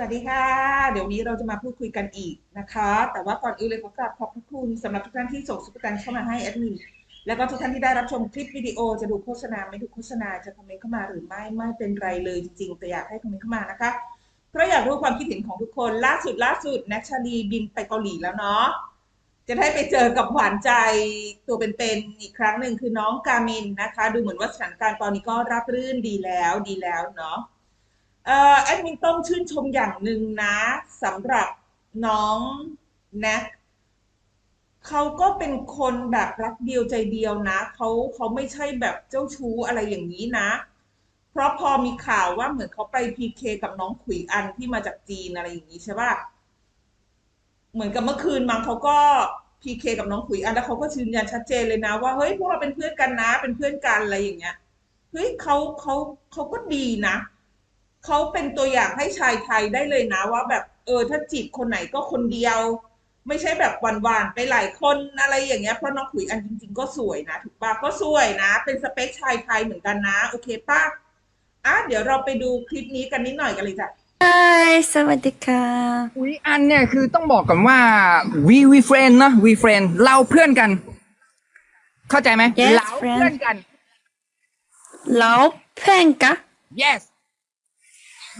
วัสดีค่ะ เดี๋ยวนี้เราจะมาพูดคุยกันอีกนะคะ แต่ว่าก่อนอื่นเลยขอกราบขอบพระคุณสำหรับทุกท่านที่ส่งสุปตันเข้ามาให้แอดมินแล้วก็ทุกท่านที่ได้รับชมคลิปวิดีโอจะดูโฆษณาไม่ดูโฆษณาจะคอมเมนต์เข้ามาหรือไม่ไม่เป็นไรเลยจริงๆ แต่อยากให้คอมเมนต์เข้ามานะคะเพราะอยากรู้ความคิดเห็นของทุกคนล่าสุดล่าสุดแนชชาลีบินไปเกาหลีแล้วเนาะจะได้ไปเจอกับหวานใจตัวเป็นๆอีกครั้งหนึ่งคือน้องกามินนะคะ ดูเหมือนว่าสถานการณ์ตอนนี้ก็ราบรื่นดีแล้วดีแล้วเนาะ แอดมินต้องชื่นชมอย่างหนึ่งนะสำหรับน้องแน็กเขาก็เป็นคนแบบรักเดียวใจเดียวนะเขาเขาไม่ใช่แบบเจ้าชู้อะไรอย่างนี้นะ เพราะพอมีข่าวว่าเหมือนเขาไปพีเคกับน้องขุยอันที่มาจากจีนอะไรอย่างนี้ใช่ป่ะเหมือนกับเมื่อคืนมั้งเขาก็พีเคกับน้องขุยอันแล้วเขาก็ยืนยันชัดเจนเลยนะ ว่าเฮ้ยพวกเราเป็นเพื่อนกันนะ เป็นเพื่อนกันอะไรอย่างเงี้ยเฮ้ยเขาเขาเขาก็ดีนะเขาเป็นตัวอย่างให้ชายไทยได้เลยนะว่าแบบเออถ้าจีบคนไหนก็คนเดียว ไม่ใช่แบบหวานๆไปหลายคนอะไรอย่างเงี้ยเพราะน้องขุยอันจริง ๆ ก็สวยนะถูกปะก็สวยนะ เป็นสเปคชายไทยเหมือนกันนะ โอเคปะอะเดี๋ยวเราไปดูคลิปนี้กันนิดหน่อยกันเลยจ้ะ Hi สวัสดีค่ะ อุ้ยอันเนี่ยคือต้องบอกก่อนว่า we we friend นะ we friend เราเพื่อนกัน เข้าใจไหม Yes, เรา friend เพื่อนกัน เราเพื่อนกะ yes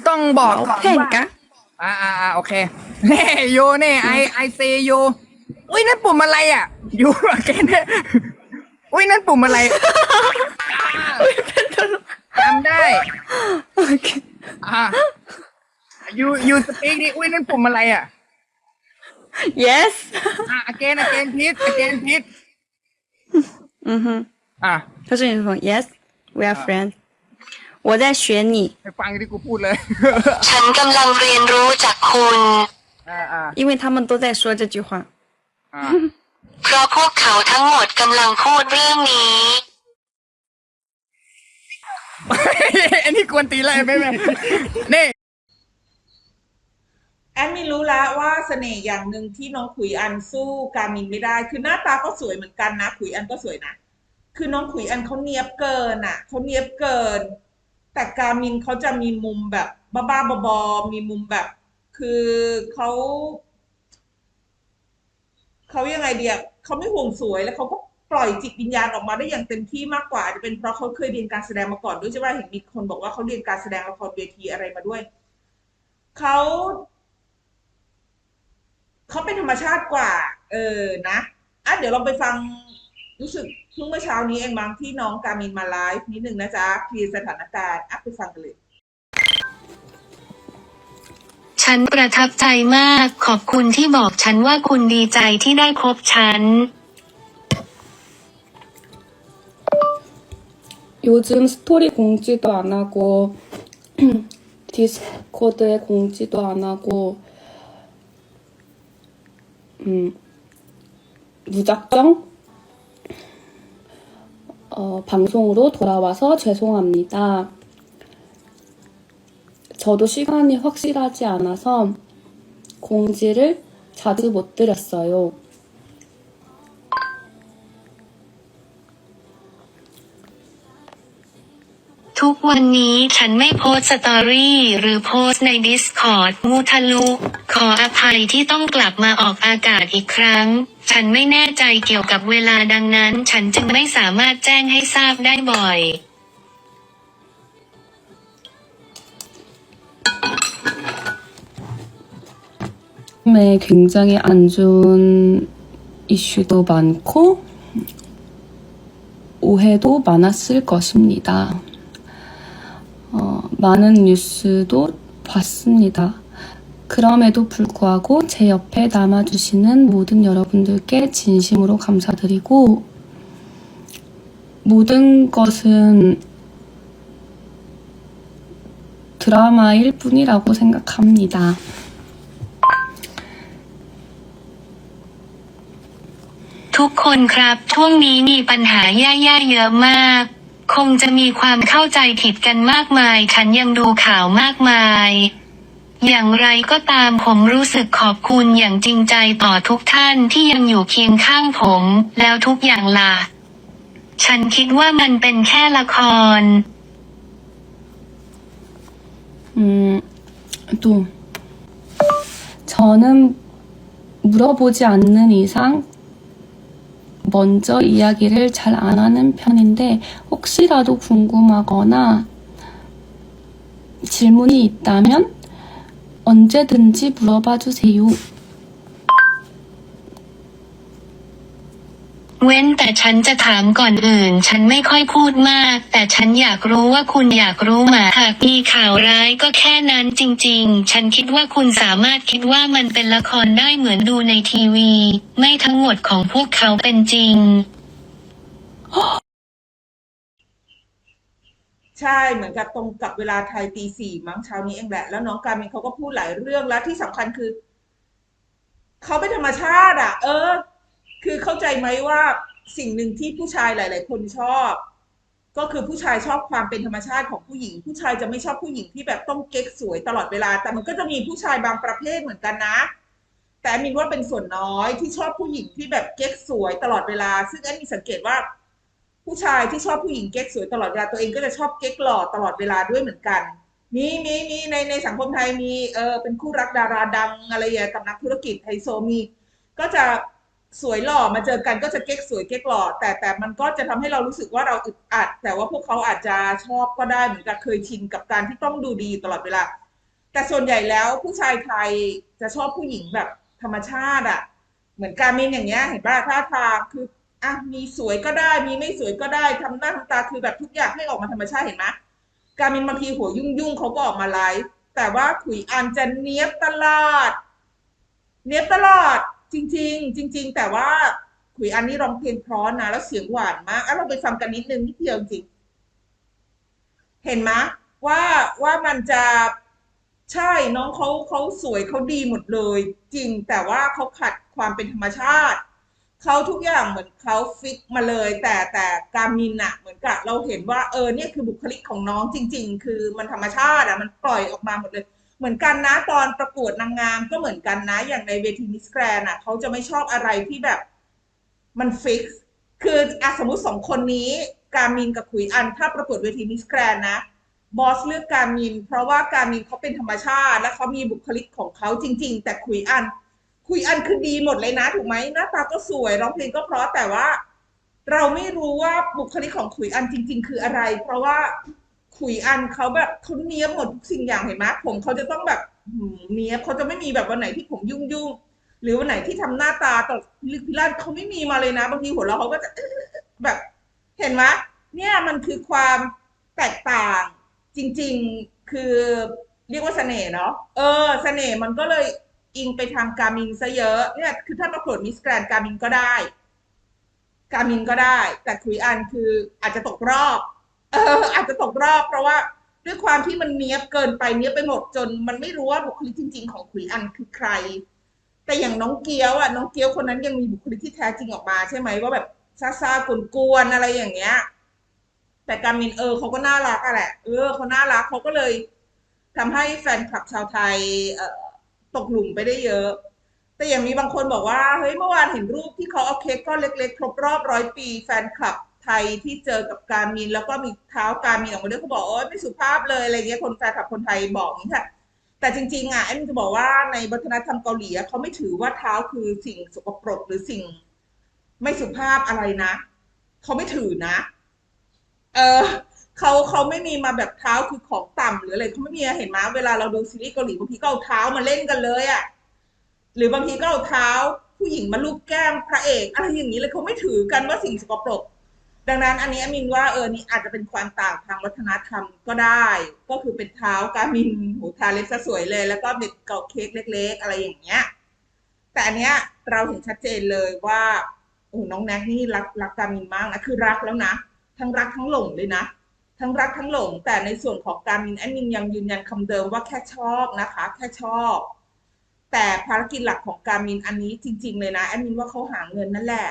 ต้องบอกก่อนเพ่งว่ากอ่าอ่โอเคเน่ยูเน่ไอไอซียูอุ้ยนั่นปุ่มอะไรอะยูโอเคเน่อุ้ยนั่นปุ่มอะไรจำได้ โอเคอ่ายูยูสปีกดิอุ้ยนั่นปุ่มอะไรอะ yes อะอเกนอเกนพีทอเกนพีทอือฮึอ่าเขาจะยินฟัง yes we are friends 我在学你 ให้ฟังที่กูพูดเลย ฉันกำลังเรียนรู้จากคุณ อ่าอ่า 因为他们都在说这句话 อ่า เพราะพวกเขาทั้งหมดกำลังพูดเรื่องนี้ อันนี้กวนตีนเลยไม่ไม่นี่ แอดมินรู้แล้วว่าเสน่ห์อย่างหนึ่งที่น้องขุยอันสู้กามินไม่ได้ คือหน้าตาก็สวยเหมือนกันนะขุยอันก็สวยนะคือน้องขุยอันเขาเนียบเกินอ่ะเขาเนียบเกิน แต่กามินเขาจะมีมุมแบบบ้าๆบอๆมีมุมแบบ คือเขาเขายังไงเดียเขาไม่ห่วงสวยแล้วเขาก็ปล่อยจิตวิญญาณออกมาได้อย่างเต็มที่มากกว่าจะเป็นเพราะเขาเคยเรียนการแสดงมาก่อนด้วยใช่ไหมเห็นมีคนบอกว่าเขาเรียนการแสดงละครเวทีอะไรมาด้วยเขาเขาเป็นธรรมชาติกว่า เออนะอะเดี๋ยวเราไปฟังรู้สึก พิ่งเมื่อเช้านี้เองมั้งที่น้องกามินมาไลฟ์นิดนึงนะจ๊ะเคลียร์สถานการณ์อ่ะไปฟังกันเลย ฉันประทับใจมาก ขอบคุณที่บอกฉันว่าคุณดีใจที่ได้คบฉัน 요즘 스토리 공지도 안 하고 디스코드에 공지도 안 하고 음 무작정 어, 방송으로 돌아와서 죄송합니다. 저도 시간이 확실하지 않아서 공지를 자주 못 드렸어요. ทุกวันนี้ฉันไม่โพสต์สตอรี่หรือโพสต์ใน Discord มูทะลุ ขออภัยที่ต้องกลับมาออกอากาศอีกครั้ง ฉันไม่แน่ใจเกี่ยวกับเวลาดังนั้น ฉันจึงไม่สามารถแจ้งให้ทราบได้บ่อย 에 굉장히 안 좋은 이슈도 많고 오해도 많았을 것입니다. 어, 많은 뉴스도 봤습니다. 그럼에도 불구하고 제 옆에 남아주시는 모든 여러분들께 진심으로 감사드리고 모든 것은 드라마일 뿐이라고 생각합니다. ทุกคนครับ ช่วงนี้มีปัญหาแย่ๆเยอะมาก คงจะมีความเข้าใจผิดกันมากมาย ฉันยังดูข่าวมากมาย อย่างไรก็ตามผมรู้สึกขอบคุณอย่างจริงใจต่อทุกท่านที่ยังอยู่เคียงข้างผม แล้วทุกอย่างล่ะ ฉันคิดว่ามันเป็นแค่ละคร 음, 또 저는 물어보지 않는 이상 먼저 이야기를 잘 안 하는 편인데 혹시라도 궁금하거나 질문이 있다면 언제든지 물어봐 주세요. เว้นแต่ฉันจะถามก่อนอื่น ฉันไม่ค่อยพูดมาก แต่ฉันอยากรู้ว่าคุณอยากรู้ไหมาหากมีข่าวร้ายก็แค่นั้นจริง ๆ ฉันคิดว่าคุณสามารถคิดว่ามันเป็นละครได้เหมือนดูในทีวี ไม่ทั้งหมดของพวกเขาเป็นจริง ใช่เหมือนกับตรงกับเวลาไทยตีสี่มั้งเช้านี้เองแหละ แล้วน้องการมินเขาก็พูดหลายเรื่องแล้วที่สำคัญคือ เขาเป็นธรรมชาติ อะ เออ คือเข้าใจไหมว่าสิ่งหนึ่งที่ผู้ชายหลาย ๆ คนชอบ ก็คือผู้ชายชอบความเป็นธรรมชาติของผู้หญิง ผู้ชายจะไม่ชอบผู้หญิงที่แบบต้องเก๊กสวยตลอดเวลา แต่มันก็จะมีผู้ชายบางประเภทเหมือนกันนะ แต่มินว่าเป็นส่วนน้อยที่ชอบผู้หญิงที่แบบเก๊กสวยตลอดเวลา ซึ่งแอนมีสังเกตว่า ผู้ชายที่ชอบผู้หญิงเก๊กสวยตลอดเวลาตัวเองก็จะชอบเก๊กหล่อตลอดเวลาด้วยเหมือนกันมีมีมีในในสังคมไทยมีเออเป็นคู่รักดาราดังอะไรอย่างเงี้ยกับนักธุรกิจไฮโซมี ก็จะ สวยหล่อมาเจอกันก็จะเก๊กสวยเก๊กหล่อแต่แต่มันก็จะทำให้เรารู้สึกว่าเราอึดอัด แต่ว่าพวกเขาอาจจะชอบก็ได้เหมือนกับเคยชินกับการที่ต้องดูดีตลอดเวลา แต่ส่วนใหญ่แล้วผู้ชายไทยจะชอบผู้หญิงแบบธรรมชาติอะเหมือนการเมนอย่างเงี้ยเห็นป่ะท่าทางคืออะมีสวยก็ได้มีไม่สวยก็ได้ทำหน้าทำตาคือแบบทุกอย่างให้ออกมาธรรมชาติเห็นไหมการเมนบางทีหัวยุ่งยุ่งๆเขาก็ออกมาไลฟ์แต่ว่าขุยอันจะเนี้ยบตลอดเนี้ยบตลอด จริง ๆ จริง ๆ แต่ว่าขุยอันนี่ร้องเพลงเพราะนะแล้วเสียงหวานมากอะเราไปฟังกันนิดนึงนิดเดียวจริง เห็นไหมว่าว่ามันจะใช่น้องเขาเขาสวยเขาดีหมดเลย จริงแต่ว่าเขาขัดความเป็นธรรมชาติเขาทุกอย่างเหมือนเขาฟิกมาเลย แต่แต่การมินอะเหมือนกับเราเห็นว่าเออเนี่ยคือบุคลิกของน้องจริง ๆ คือมันธรรมชาติอะมันปล่อยออกมาหมดเลย เหมือนกันนะตอนประกวดนางงามก็เหมือนกันนะ อย่างในเวทีมิสแกรนอะเขาจะไม่ชอบอะไรที่แบบ มันฟิกคืออะสมมติสองคนนี้ การมินกับขุยอัน ถ้าประกวดเวทีมิสแกรนนะ บอสเลือกการมิน เพราะว่าการมินเขาเป็นธรรมชาติ และเขามีบุคลิกของเขาจริง ๆ แต่ขุยอัน ขุยอันคือดีหมดเลยนะ ถูกไหมหน้าตาก็สวยร้องเพลงก็เพราะแต่ว่า เราไม่รู้ว่าบุคลิกของขุยอันจริง ๆ คืออะไร เพราะว่า ขุยอันเขาแบบเขาเนี้ยหมดทุกสิ่งอย่างเห็นไหมผมเขาจะต้องแบบเนี้ยเขาจะไม่มีแบบวันไหนที่ผมยุ่งยุ่งหรือวันไหนที่ทำหน้าตาตกพิลึกพิลันเขาไม่มีมาเลยนะบางทีหัวเราะเขาก็จะแบบเห็นไหมเนี่ยมันคือความแตกต่างจริง ๆคือเรียกว่าเสน่ห์เนาะเออเสน่ห์มันก็เลยอิงไปทางการมินซะเยอะเนี่ยคือถ้าประกวดมิสแกรนการมินก็ได้ การมินก็ได้ แต่คุยอันคืออาจจะตกรอบ เอออาจจะตกรอบเพราะว่าด้วยความที่มันเนี้ยบเกินไปเนี้ยไปหมดจน มันไม่รู้ว่าบุคลิกจริง ๆ ของขุยอันคือใคร แต่อย่างน้องเกียวอะน้องเกียวคนนั้นยังมีบุคลิกที่แท้จริงออกมาใช่ไหมว่าแบบซ่าๆกวนๆอะไรอย่างเงี้ย แต่การมินเออเขาก็น่ารักอะแหละเออเขาน่ารักเขาก็เลยทำให้แฟนคลับชาวไทยเออตกหลุมไปได้เยอะ แต่อย่างมีบางคนบอกว่าเฮ้ยเมื่อวานเห็นรูปที่เขาเอาเค้กก้อนเล็กๆครบรอบร้อยปี แฟนคลับ ทยที่เจอกับการมิน แล้วก็มีเท้าการมินออกมาด้วยเขาบอกโอ๊ยไม่สุภาพเลยอะไรเงี้ยคนแฟนคลับคนไทยบอกอย่างนี้ค่ะ แต่จริงๆอะแอมจะบอกว่าในวัฒนธรรมเกาหลีเขาไม่ถือว่าเท้าคือสิ่งสกปรกหรือสิ่ง ไม่สุภาพอะไรนะเขาไม่ถือนะ เออเขาเขาไม่มีมาแบบเท้าคือของต่ำหรืออะไรเขาไม่มีเห็นไหมเวลาเราดูซีรีส์เกาหลีบางทีก็เอาเท้ามาเล่นกันเลยอะหรือบางทีก็เอาเท้าผู้หญิงมาลูบแก้มพระเอกอะไรอย่างนี้เลยเขาไม่ถือกันว่าสิ่งสกปรก ดังนั้นอันนี้อามินว่าเออนี่อาจจะเป็นความต่างทางวัฒนธรรมก็ได้ ก็คือเป็นเท้าการมินหูทาเล็บซะสวยเลย แล้วก็เป็นเกาเค้กเล็ก ๆ อะไรอย่างเงี้ย แต่อันเนี้ยเราเห็นชัดเจนเลยว่าโอ้น้องแน็กนี่รักรักการมินมากนะคือรักแล้วนะ ทั้งรักทั้งหลงเลยนะ ทั้งรักทั้งหลง แต่ในส่วนของการมินแอดมินยังยืนยันคำเดิมว่าแค่ชอบนะคะ แค่ชอบ แต่ภารกิจหลักของการมินอันนี้จริง ๆ เลยนะแอดมินว่าเขาหาเงินนั่นแหละ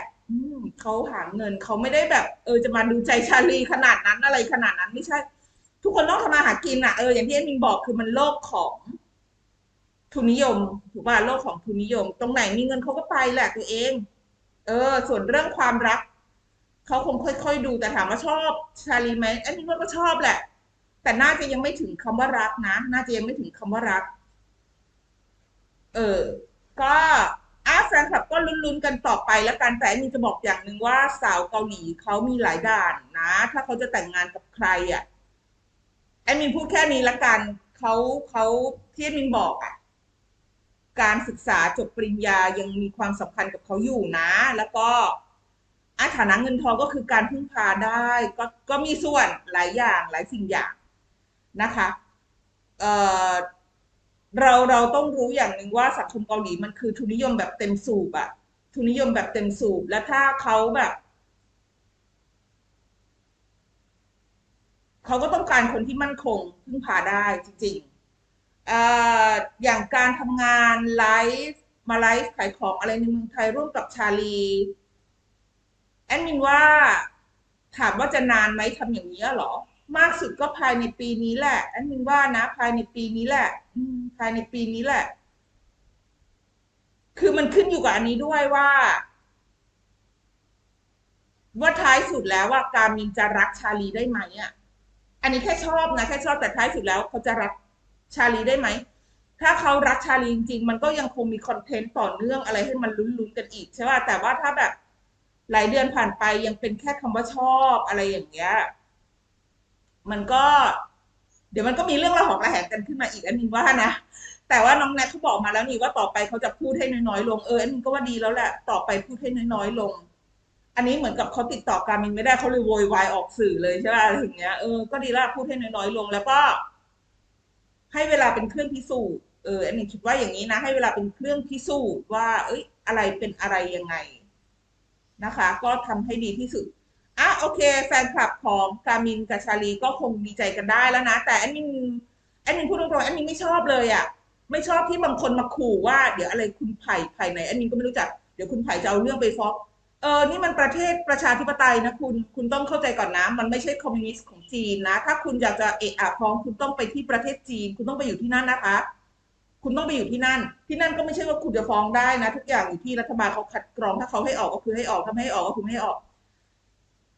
เขาหาเงินเขาไม่ได้แบบ เออจะมาดูใจชาลีขนาดนั้นอะไรขนาดนั้นไม่ใช่ ทุกคนต้องทำมาหากินอะเอออย่างที่แอดมินบอกคือมันโลกของทุนนิยมถูกป่ะโลกของทุนนิยม ตรงไหนมีเงินเขาก็ไปแหละตัวเอง เออ ส่วนเรื่องความรักเขาคงค่อย ๆ ดูแต่ถามว่าชอบชาลีไหมอันนี้ว่าก็ชอบแหละ แต่น่าจะยังไม่ถึงคำว่ารักนะน่าจะยังไม่ถึงคำว่ารัก เออ ก็ อะแฟนคลับก็ลุ้นๆกันต่อไปแล้วกันแต่มีจะบอกอย่างหนึ่งว่าสาวเกาหลีเขามีหลายด่านนะ ถ้าเขาจะแต่งงานกับใครอะแอดมินพูดแค่นี้ละกันเขาเขาที่แอดมินบอกอะการศึกษาจบปริญญายังมีความสำคัญกับเขาอยู่นะ แล้วก็อาฐานะเงินทองก็คือการพึ่งพาได้ ก็ก็มีส่วนหลายอย่างหลายสิ่งอย่างนะคะ เอ่อ เราเราต้องรู้อย่างหนึ่งว่าสังคมเกาหลีมันคือทุนนิยมแบบเต็มสูบอะทุนนิยมแบบเต็มสูบ และถ้าเขาแบบเขาก็ต้องการคนที่มั่นคงพึ่งพาได้จริงๆออย่างการทำงานไลฟ์มาไลฟ์ขายของอะไรในเมืองไทยร่วมกับชาลี แอดมินว่าถามว่าจะนานไหมทำอย่างนี้หรอ มากสุดก็ภายในปีนี้แหละแอดมินว่านะ ภายในปีนี้แหละภายในปีนี้แหละ คือมันขึ้นอยู่กับอันนี้ด้วยว่า ว่าท้ายสุดแล้วว่าการมินจะรักชาลีได้ไหมอะ อันนี้แค่ชอบนะแค่ชอบแต่ท้ายสุดแล้วเขาจะรักชาลีได้ไหมถ้าเขารักชาลีจริงๆมันก็ยังคงมีคอนเทนต์ต่อเนื่องอะไรให้มันลุ้นๆกันอีกใช่ป่ะแต่ว่าถ้าแบบหลายเดือนผ่านไปยังเป็นแค่คำว่าชอบอะไรอย่างเงี้ย มันก็ เดี๋ยวมันก็มีเรื่องระหองระแหงกันขึ้นมาอีกอันนึงว่านะแต่ว่าน้องแนทเขาบอกมาแล้วนี่ว่าต่อไปเขาจะพูดให้น้อยๆลงเอออันนี้ก็ว่าดีแล้วแหละต่อไปพูดให้น้อยๆลง อันนี้เหมือนกับเขาติดต่อการมินไม่ได้เขาเลยโวยวายออกสื่อเลยใช่ไหมอะไรอย่างเงี้ยเออก็ดีล้วพูดให้น้อยๆลงแล้วก็ ให้เวลาเป็นเครื่องพิสูจน์เอออันนี้คิดว่าอย่างนี้นะ ให้เวลาเป็นเครื่องพิสูจน์ว่า เอ้ย อะไรเป็นอะไรยังไงนะคะ ก็ทำให้ดีที่สุด อะโอเค แฟนคลับของกามินกับชาลีก็คงดีใจกันได้แล้วนะ แต่แอดมินแอดมินพูดตรงๆแอดมินไม่ชอบเลยอะไม่ชอบที่บางคนมาขู่ว่าเดี๋ยวอะไรคุณไผ่ไผ่ไหนแอดมินก็ไม่รู้จักเดี๋ยวคุณไผ่จะเอาเรื่องไปฟ้องเออนี่มันประเทศประชาธิปไตยนะคุณคุณต้องเข้าใจก่อนนะ มันไม่ใช่คอมมิวนิสต์ของจีนนะ ถ้าคุณอยากจะเอะอะฟ้องคุณต้องไปที่ประเทศจีน คุณต้องไปอยู่ที่นั่นนะคะ คุณต้องไปอยู่ที่นั่น ที่นั่นก็ไม่ใช่ว่าคุณจะฟ้องได้นะ ทุกอย่างอยู่ที่รัฐบาลเขาคัดกรองถ้าเขาให้ออกก็คือให้ออกถ้าไม่ให้ออกก็คือไม่ให้ออก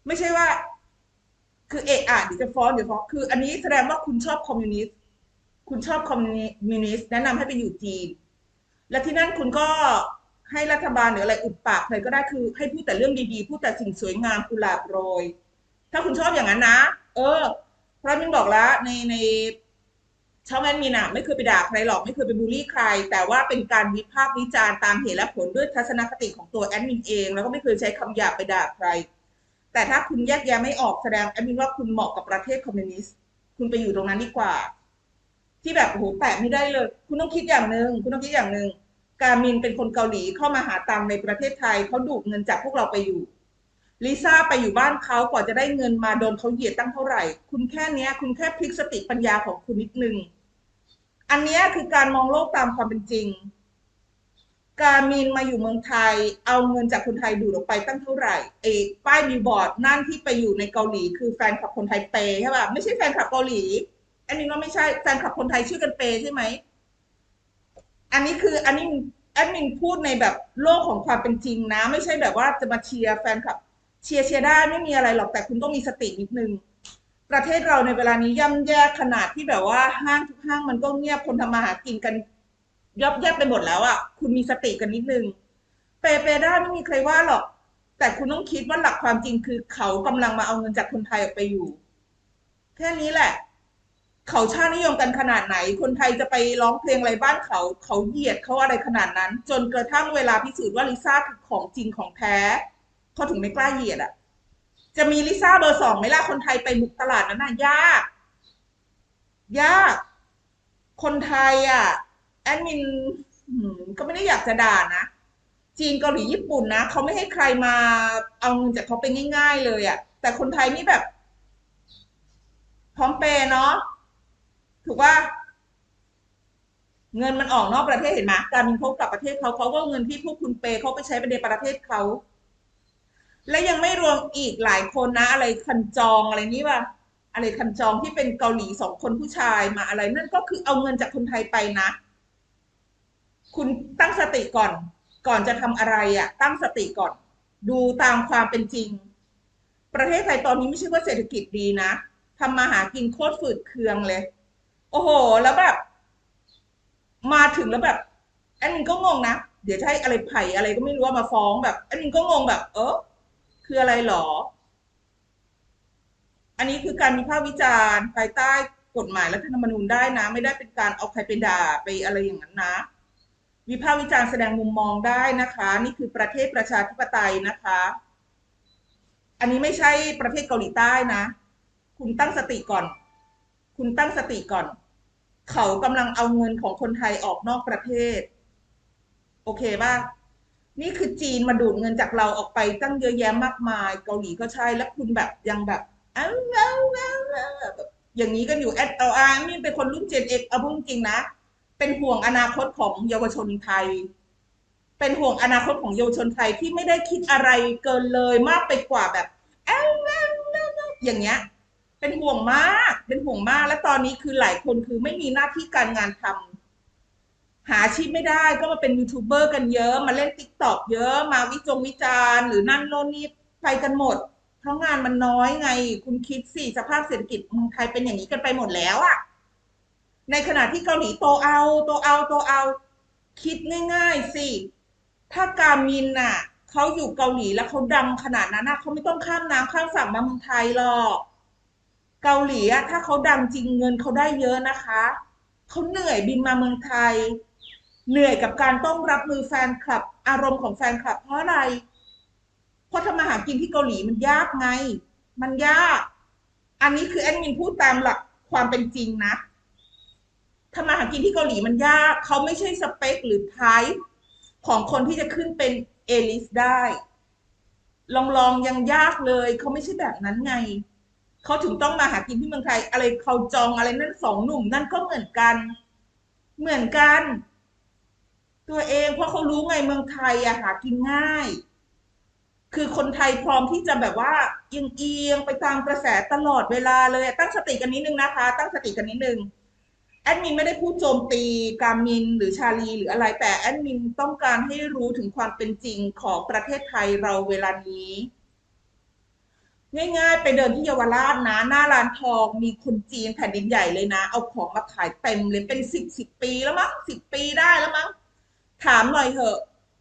ไม่ใช่ว่า คือเอะอะเดี๋ยวจะฟ้องเดี๋ยวฟ้องคือ อันนี้แสดงว่าคุณชอบคอมมิวนิสต์คุณชอบคอมมิวนิสต์แนะนำให้ไปอยู่จีน และที่นั่นคุณก็ให้รัฐบาลหรืออะไรอุดปากใครก็ได้คือ ให้พูดแต่เรื่องดีๆพูดแต่สิ่งสวยงามกุหลาบโรย ถ้าคุณชอบอย่างนั้นนะ เออเพราะมินบอกแล้วในในช่องแอดมินอะไม่เคยไปด่าใครหรอกไม่เคยไปบูลลี่ใคร แต่ว่าเป็นการวิพากษ์วิจารณ์ตามเหตุและผลด้วยทัศนคติของตัวแอดมินเอง แล้วก็ไม่เคยใช้คำหยาบไปด่าใคร แต่ถ้าคุณแยกแยะไม่ออกแสดงแอดมินว่าคุณเหมาะกับประเทศคอมมิวนิสต์คุณไปอยู่ตรงนั้นดีกว่า ที่แบบโอ้โหแตะไม่ได้เลย คุณต้องคิดอย่างหนึ่งคุณต้องคิดอย่างหนึ่งการมินเป็นคนเกาหลีเข้ามาหาตังในประเทศไทยเขาดูดเงินจากพวกเราไปอยู่ลิซ่าไปอยู่บ้านเขากว่าจะได้เงินมาโดนเขาเหยียดตั้งเท่าไหร่ คุณแค่เนี้ย คุณแค่พลิกสติปัญญาของคุณนิดนึง อันนี้คือการมองโลกตามความเป็นจริง การมินมาอยู่เมืองไทย เอาเงินจากคนไทยดูดออกไปตั้งเท่าไหร่เอป้ายบิลบอร์ดนั่นที่ไปอยู่ในเกาหลีคือแฟนคลับคนไทยเปยใช่ป่ะไม่ใช่แฟนคลับเกาหลี อันนี้ว่าไม่ใช่แฟนคลับคนไทยชื่อกันเปยใช่ไหมอันนี้คืออันนี้แอดมินพูดในแบบโลกของความเป็นจริงนะ ไม่ใช่แบบว่าจะมาเชียร์แฟนคลับ เชียร์เชียร์ได้ไม่มีอะไรหรอกแต่คุณต้องมีสตินิดนึงประเทศเราในเวลานี้ย่ำแย่ขนาดที่แบบว่าห้างทุกห้างมันก็เงียบคนทำมาหากินกัน ยับแยบไปหมดแล้วอะ คุณมีสติกันนิดนึงเปเปได้ไม่มีใครว่าหรอก แต่คุณต้องคิดว่าหลักความจริงคือ เขากำลังมาเอาเงินจากคนไทยออกไปอยู่ แค่นี้แหละ เขาชาตินิยมกันขนาดไหน คนไทยจะไปร้องเพลงอะไรบ้านเขา เขาเหยียดเขาอะไรขนาดนั้น จนกระทั่งเวลาพิสูจน์ว่าลิซ่าคือของจริงของแท้เขาถึงไม่กล้าเหยียดอะ จะมีลิซ่าเบอร์สองไหมล่ะคนไทยไปบุกตลาดนั้นน่ะยากยาก คนไทยอะ อดมินก็ไม่ได้อยากจะด่านะ จีนเกาหลีญี่ปุ่นนะเขาไม่ให้ใครมาเอาเงินจากเขาไปง่าย ๆ เลยอะ แต่คนไทยนี่แบบ พร้อมเปย์เนาะถูกว่า เงินมันออกนอกประเทศเห็นไหมการมินเขากลับประเทศเขาเขาก็เงินที่พวกคุณเปย์เขาไปใช้ในประเทศเขาและยังไม่รวมอีกหลายคนนะ อะไรคันจองอะไรนี่ว่า อะไรคันจองที่เป็นเกาหลีสองคนผู้ชายมาอะไร นั่นก็คือเอาเงินจากคนไทยไปนะ คุณตั้งสติก่อน ก่อนจะทำอะไรอะ่ะ ตั้งสติก่อน ดูตามความเป็นจริง ประเทศไทยตอนนี้ไม่ใช่ว่าเศรษฐกิจดีนะทำมาหากินโคตรฝืดเคืองเลย โอ้โห แล้วแบบ มาถึงแล้วแบบแอนมินก็งงนะ เดี๋ยวจะให้อะไรไผ่อะไรก็ไม่รู้ว่ามาฟ้องแบบแอดมินก็งงแบบ เออคืออะไรหรอ อันนี้คือการวิพากษ์วิจารณ์ภายใต้กฎหมายรัฐธรรมนูญได้นะ ไม่ได้เป็นการเอาใครไปด่าไปอะไรอย่างนั้นนะ วิพากษ์วิจารณ์แสดงมุมมองได้นะคะ นี่คือประเทศประชาธิปไตยนะคะ อันนี้ไม่ใช่ประเทศเกาหลีใต้นะ คุณตั้งสติก่อน คุณตั้งสติก่อน เขากำลังเอาเงินของคนไทยออกนอกประเทศ โอเคป่ะนี่คือจีนมาดูดเงินจากเราออกไปตั้งเยอะแยะมากมาย เกาหลีก็ใช่แล้วคุณแบบยังแบบเอ้าเอ้าเอ้าเอ้าแบบอย่างนี้กันอยู่แอดเออาร์นี่เป็นคนรุ่นเจนเอ็กเอาพูดจริงนะ เป็นห่วงอนาคตของเยาวชนไทย เป็นห่วงอนาคตของเยาวชนไทยที่ไม่ได้คิดอะไรเกินเลยมากไปกว่าแบบเอ้าเอ้าเอ้าเอ้าอย่างเงี้ย เป็นห่วงมาก เป็นห่วงมาก และตอนนี้คือหลายคนคือไม่มีหน้าที่การงานทำหาอาชีพไม่ได้ก็มาเป็นยูทูบเบอร์กันเยอะ มาเล่นติ๊กต็อกเยอะ มาวิจงวิจารณ์หรือนั่นโน่นนี่ไปกันหมด เพราะงานมันน้อยไง คุณคิดสิสภาพเศรษฐกิจเมืองไทยเป็นอย่างนี้กันไปหมดแล้วอะ ในขณะที่เกาหลีโตเอาโตเอาโตเอา คิดง่าย ๆ สิ ถ้ากามินน่ะเขาอยู่เกาหลีแล้วเขาดังขนาดนั้นน่ะเขาไม่ต้องข้ามน้ำข้ามฝั่งมาเมืองไทยหรอก เกาหลีอะถ้าเขาดังจริงเงินเขาได้เยอะนะคะเขาเหนื่อยบินมาเมืองไทย เหนื่อยกับการต้องรับมือแฟนคลับ อารมณ์ของแฟนคลับ เพราะอะไร เพราะทำมาหากินที่เกาหลีมันยากไง มันยาก อันนี้คือแอดมินพูดตามหลักความเป็นจริงนะ ทำมาหากินที่เกาหลีมันยาก เขาไม่ใช่สเปคหรือไทป์ของคนที่จะขึ้นเป็นเอลิสได้ ลองลองยังยากเลย เขาไม่ใช่แบบนั้นไง เขาถึงต้องมาหากินที่เมืองไทย อะไรเขาจองอะไรนั่นสองหนุ่ม นั่นก็เหมือนกัน เหมือนกัน ตัวเองเพราะเขารู้ไงเมืองไทยอะหากินง่าย คือคนไทยพร้อมที่จะแบบว่าเอียงเอียงไปตามกระแสตลอดเวลาเลย ตั้งสติกันนิดนึงนะคะ ตั้งสติกันนิดนึง แอดมินไม่ได้พูดโจมตีกามินหรือชาลีหรืออะไร แต่แอดมินต้องการให้รู้ถึงความเป็นจริงของประเทศไทยเราเวลานี้ ง่ายๆ ไปเดินที่เยาวราชนะ หน้าร้านทองมีคนจีนแผ่นดินใหญ่เลยนะ เอาของมาขายเต็มเลยเป็นสิบสิบปีแล้วมั้งสิบปีได้แล้วมั้งถามหน่อยเถอะ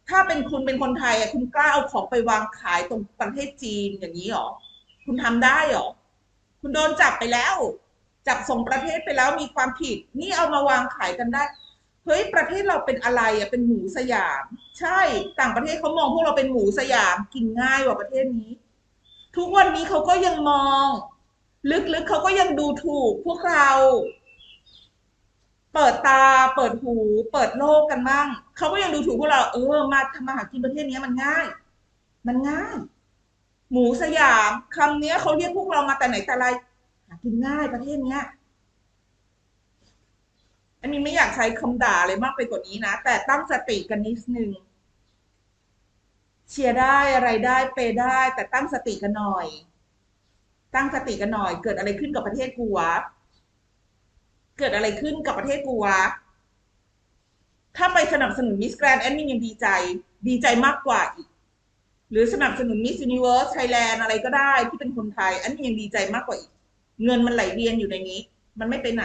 ถ้าเป็นคุณเป็นคนไทยอะคุณกล้าเอาของไปวางขายตรงประเทศจีนอย่างนี้หรอ คุณทำได้หรอ คุณโดนจับไปแล้ว จับส่งประเทศไปแล้วมีความผิด นี่เอามาวางขายกันได้เฮ้ยประเทศเราเป็นอะไรอะเป็นหมูสยาม ใช่ต่างประเทศเขามองพวกเราเป็นหมูสยามกินง่ายกว่าประเทศนี้ ทุกวันนี้เขาก็ยังมอง ลึกๆเขาก็ยังดูถูกพวกเรา เปิดตาเปิดหู เปิดโลกกันบ้างเขาก็ยังดูถูกพวกเรา เออมาทำมาหากินประเทศนี้มันง่าย มันง่าย หมูสยามคำนี้เขาเรียกพวกเรามาแต่ไหนแต่ไร หากินง่ายประเทศเนี้ย อันนี้ไม่อยากใช้คำด่าเลยมากไปกว่านี้นะ แต่ตั้งสติกันนิดนึงเชียร์ได้อะไรได้เปได้ แต่ตั้งสติกันหน่อย ตั้งสติกันหน่อย เกิดอะไรขึ้นกับประเทศกูวะเกิดอะไรขึ้นกับประเทศกูวะถ้าไปสนับสนุนมิสแกรนแอดมินยังดีใจ ดีใจมากกว่าอีก หรือสนับสนุนมิส s u นิเวิร์สไทยแลนด์อะไรก็ได้ที่เป็นคนไทย อันนี้ยังดีใจมากกว่าอีก เงินมันไหลเวียนอยู่ในนี้ มันไม่ไปไหน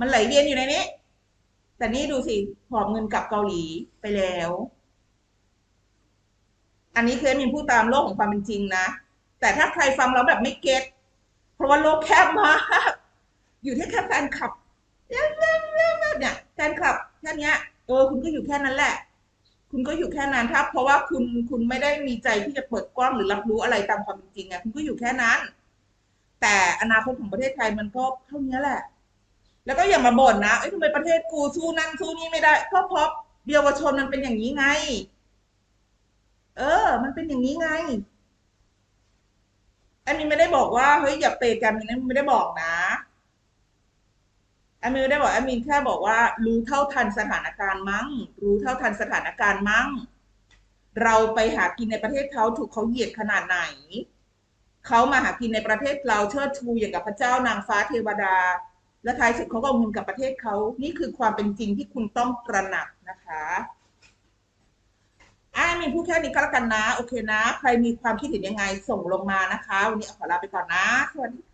มันไหลเวียนอยู่ในนี้ แต่นี่ดูสิหอบเงินกลับเกาหลีไปแล้ว อันนี้คือมินพูดตามโลกของความเป็นจริงนะ แต่ถ้าใครฟังแล้วแบบไม่เก็ตเพราะว่าโลกแคบมากอยู่ที่แค่แฟนคลับเนี่ยแฟนคลับแค่นี้เออคุณก็อยู่แค่นั้นแหละ คุณก็อยู่แค่นั้นถ้าเพราะว่าคุณคุณไม่ได้มีใจที่จะเปิดกว้างหรือรับรู้อะไรตามความเป็นจริงไงคุณก็อยู่แค่นั้น แต่อนาคตของประเทศไทยมันก็เท่านี้แหละ แล้วก็อย่ามาบ่นนะเอ้ยทำไมประเทศกูสู้นั่นสู้นี่ไม่ได้ก็เพราะเยาวชนมันเป็นอย่างนี้ไง เออ มันเป็นอย่างนี้ไง อันนี้ไม่ได้บอกว่าเฮ้ยอย่าเปย์กันอันนี้ไม่ได้บอกนะอันนี้ไม่ได้บอกอันนี้แค่บอกว่า รู้เท่าทันสถานการณ์มั้ง รู้เท่าทันสถานการณ์มั้ง เราไปหากินในประเทศเขาถูกเขาเหยียดขนาดไหน เขามาหากินในประเทศเราเชิดชูอย่างกับพระเจ้านางฟ้าเทวดา และท้ายสุดเขาก็เอาเงินกับประเทศเขานี่คือความเป็นจริงที่คุณต้องตระหนักนะคะอ่ามีผู้แค่นี้ก็แล้วกันนะ โอเคนะ ใครมีความคิดเห็นยังไงส่งลงมานะคะ วันนี้ขอลาไปก่อนนะ สวัสดีค่ะ